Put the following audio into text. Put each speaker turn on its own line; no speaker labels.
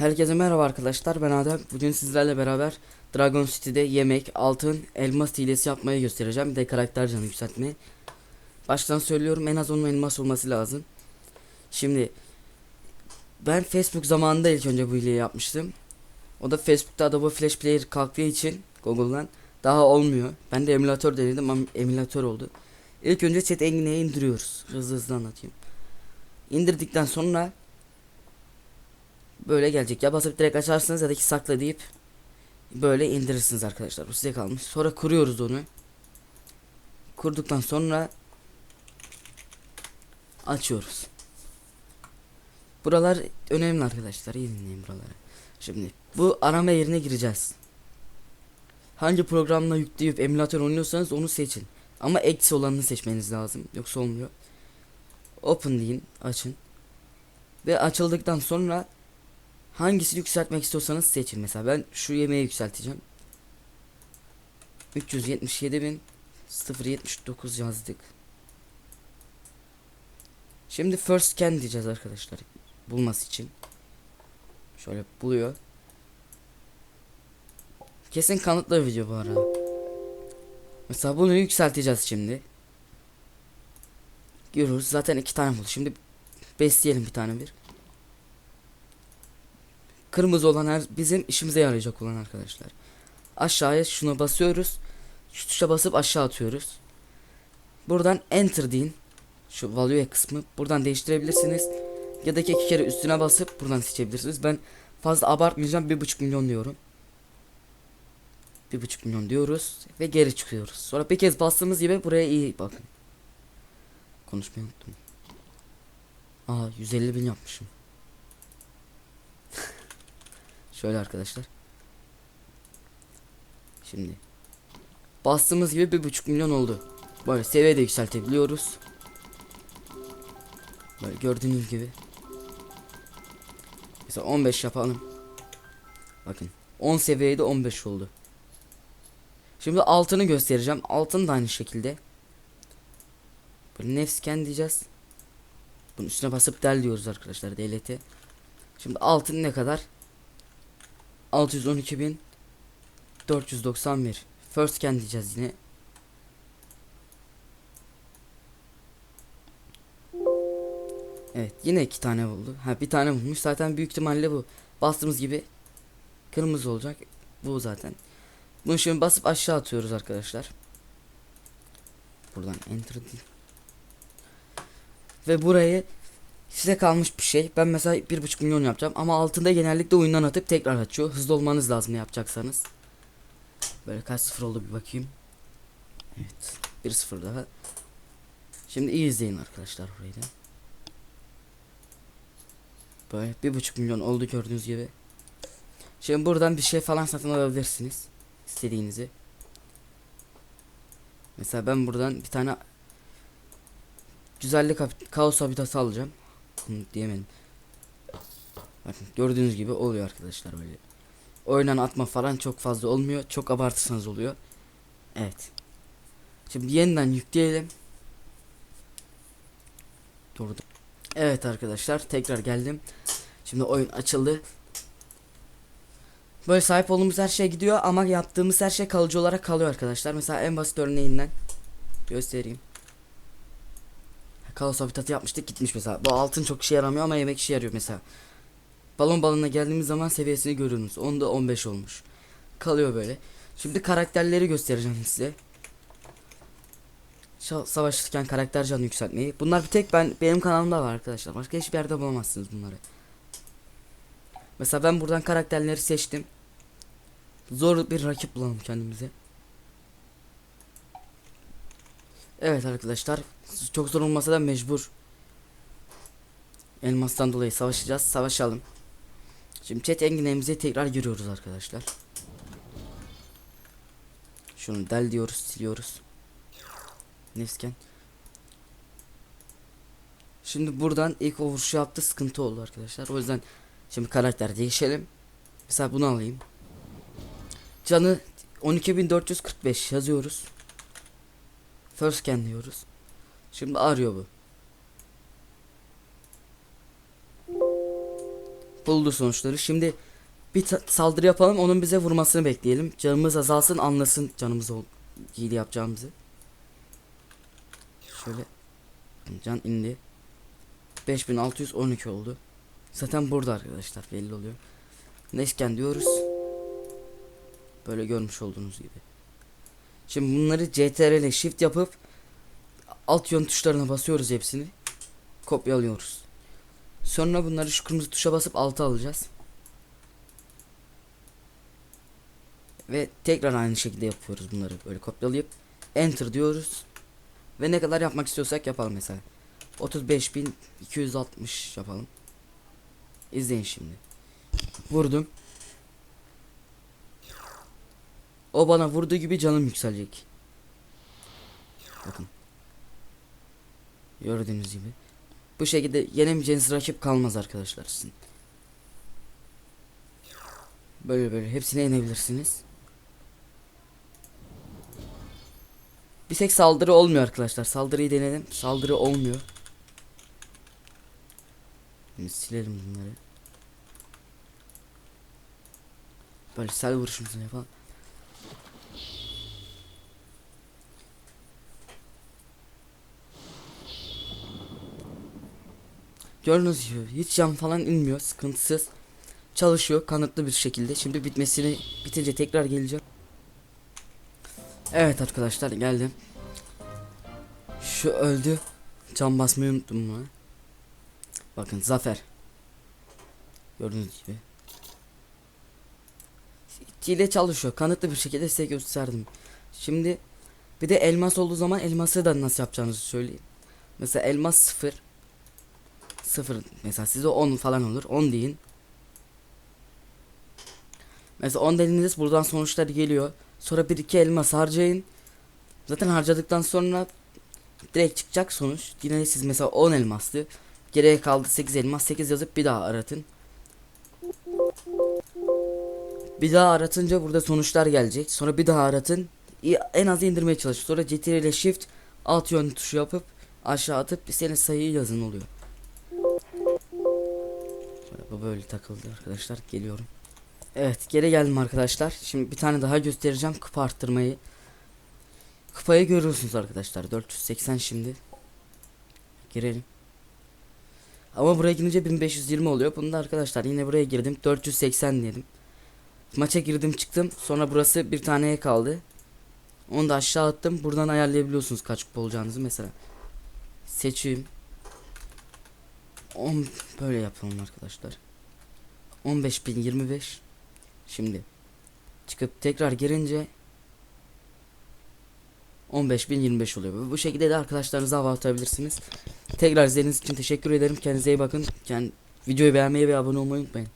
Herkese merhaba arkadaşlar ben Adem. Bugün sizlerle beraber Dragon City'de yemek, altın, elmas hilesi yapmayı göstereceğim. Bir de karakter canı yükseltmeyi. Baştan söylüyorum en az onun elmas olması lazım. Şimdi ben Facebook zamanında ilk önce bu hileyi yapmıştım. O da Facebook'ta Adobe Flash Player kalktığı için Google'dan daha olmuyor. Ben de emülatör denedim ama emülatör oldu. İlk önce Chat Engine'yi indiriyoruz. Hızlı hızlı anlatayım. İndirdikten sonra böyle gelecek. Ya basıp direkt açarsınız ya da ki sakla deyip böyle indirirsiniz arkadaşlar. Bu size kalmış. Sonra kuruyoruz onu. Kurduktan sonra açıyoruz. Buralar önemli arkadaşlar. İyi dinleyin buraları. Şimdi bu arama yerine gireceğiz. Hangi programla yükleyip emülatör oynuyorsanız onu seçin. Ama eksi olanını seçmeniz lazım. Yoksa olmuyor. Open deyin. Açın. Ve açıldıktan sonra hangisini yükseltmek istiyorsanız seçin. Mesela ben şu yemeği yükselteceğim. 377.079 yazdık. Şimdi first scan diyeceğiz arkadaşlar. Bulması için. Şöyle buluyor. Kesin kanıtlı video bu arada. Mesela bunu yükselteceğiz şimdi. Görüyoruz zaten iki tane buldu. Şimdi besleyelim bir tane bir. Kırmızı olan her bizim işimize yarayacak olan arkadaşlar. Aşağıya şuna basıyoruz. Şu tuşa basıp aşağı atıyoruz. Buradan enter deyin. Şu value kısmı. Buradan değiştirebilirsiniz. Ya da iki kere üstüne basıp buradan seçebilirsiniz. Ben fazla abartmayacağım. Bir buçuk milyon diyorum. Bir buçuk milyon diyoruz. Ve geri çıkıyoruz. Sonra bir kez bastığımız gibi buraya iyi bakın. Konuşmayı unuttum. Aa 150 bin yapmışım. Şöyle arkadaşlar. Şimdi bastığımız gibi bir buçuk milyon oldu. Böyle seviye de yükseltebiliyoruz. Böyle gördüğünüz gibi. Mesela 15 yapalım. Bakın 10 seviyede 15 oldu. Şimdi altını göstereceğim. Altın da aynı şekilde. Böyle nefsken diyeceğiz. Bunun üstüne basıp del diyoruz arkadaşlar devlete. Şimdi altın ne kadar? 612.491 First scan diyeceğiz yine. Evet yine iki tane buldu. Ha bir tane bulmuş. Zaten büyük ihtimalle bu. Bastığımız gibi kırmızı olacak. Bu zaten. Bunu şimdi basıp aşağı atıyoruz arkadaşlar. Buradan enter. Ve burayı size kalmış bir şey. Ben mesela 1.5 milyon yapacağım ama altında genellikle oyundan atıp tekrar açıyor. Hızlı olmanız lazım ne yapacaksanız. Böyle kaç sıfır oldu bir bakayım. Evet. 1-0 daha. Şimdi iyi izleyin arkadaşlar burayı da. Böyle bir buçuk milyon oldu gördüğünüz gibi. Şimdi buradan bir şey falan satın alabilirsiniz. istediğinizi. Mesela ben buradan bir tane güzellik kaos habitatı alacağım. Diyemedim. Bakın gördüğünüz gibi oluyor arkadaşlar böyle. Oynan atma falan çok fazla olmuyor. Çok abartırsanız oluyor. Evet. Şimdi yeniden yükleyelim. Durdu. Evet arkadaşlar tekrar geldim. Şimdi oyun açıldı. Böyle sahip olduğumuz her şey gidiyor ama yaptığımız her şey kalıcı olarak kalıyor arkadaşlar. Mesela en basit örneğinden göstereyim. Kaos habitatı yapmıştık gitmiş mesela. Bu altın çok işe yaramıyor ama yemek işe yarıyor mesela. Balon balonuna geldiğimiz zaman seviyesini görüyorsunuz. Onda 15 olmuş. Kalıyor böyle. Şimdi karakterleri göstereceğim size. Sa- Savaşırken karakter canı yükseltmeyi. Bunlar bir tek ben benim kanalımda var arkadaşlar. Başka hiçbir yerde bulamazsınız bunları. Mesela ben buradan karakterleri seçtim. Zor bir rakip bulalım kendimize. Evet arkadaşlar. Çok zor olmasa da mecbur. Elmastan dolayı savaşacağız. Savaşalım. Şimdi chat enginlerimize tekrar giriyoruz arkadaşlar. Şunu del diyoruz, siliyoruz. Nefsken. Şimdi buradan ilk o vuruşu yaptı sıkıntı oldu arkadaşlar. O yüzden şimdi karakter değişelim. Mesela bunu alayım. Canı 12445 yazıyoruz. First scan diyoruz. Şimdi arıyor bu. Buldu sonuçları. Şimdi bir saldırı yapalım. Onun bize vurmasını bekleyelim. Canımız azalsın anlasın canımız ol yapacağımızı. Şöyle can indi. 5612 oldu. Zaten burada arkadaşlar belli oluyor. Neşken diyoruz. Böyle görmüş olduğunuz gibi. Şimdi bunları CTRL ile shift yapıp alt yön tuşlarına basıyoruz hepsini. Kopyalıyoruz. Sonra bunları şu kırmızı tuşa basıp alta alacağız. Ve tekrar aynı şekilde yapıyoruz bunları. Böyle kopyalayıp enter diyoruz. Ve ne kadar yapmak istiyorsak yapalım mesela. 35.260 yapalım. İzleyin şimdi. Vurdum. O bana vurduğu gibi canım yükselecek. Bakın. Gördüğünüz gibi. Bu şekilde yenemeyeceğiniz rakip kalmaz arkadaşlar sizin. Böyle böyle hepsine inebilirsiniz. Bir tek saldırı olmuyor arkadaşlar. Saldırıyı denedim. Saldırı olmuyor. Şimdi silelim bunları. Böyle sel vuruşumuzu yapalım. Gördüğünüz gibi hiç can falan inmiyor sıkıntısız. Çalışıyor kanıtlı bir şekilde. Şimdi bitmesini bitince tekrar geleceğim. Evet arkadaşlar geldim. Şu öldü. Can basmayı unuttum mu? Bakın zafer. Gördüğünüz gibi. Hile çalışıyor. Kanıtlı bir şekilde size gösterdim. Şimdi bir de elmas olduğu zaman elması da nasıl yapacağınızı söyleyeyim. Mesela elmas 0 0 mesela size 10 falan olur. 10 deyin. Mesela 10 dediğiniz buradan sonuçlar geliyor. Sonra bir iki elmas harcayın. Zaten harcadıktan sonra direkt çıkacak sonuç. Yine siz mesela 10 elmaslı. Geriye kaldı 8 elmas. 8 yazıp bir daha aratın. Bir daha aratınca burada sonuçlar gelecek. Sonra bir daha aratın. En az indirmeye çalışın. Sonra CTRL ile shift alt yön tuşu yapıp aşağı atıp istediğiniz sayıyı yazın oluyor. Bu böyle takıldı arkadaşlar. Geliyorum. Evet geri geldim arkadaşlar. Şimdi bir tane daha göstereceğim kupa arttırmayı. Kupayı görüyorsunuz arkadaşlar. 480 şimdi. Girelim. Ama buraya girince 1520 oluyor. Bunu da arkadaşlar yine buraya girdim. 480 dedim. Maça girdim çıktım. Sonra burası bir taneye kaldı. Onu da aşağı attım. Buradan ayarlayabiliyorsunuz kaç kupa olacağınızı mesela. Seçeyim. 10 böyle yapalım arkadaşlar. 15025 Şimdi çıkıp tekrar girince 15025 oluyor. Bu şekilde de arkadaşlarınıza hava atabilirsiniz. Tekrar izlediğiniz için teşekkür ederim. Kendinize iyi bakın. Kend videoyu beğenmeyi ve abone olmayı unutmayın.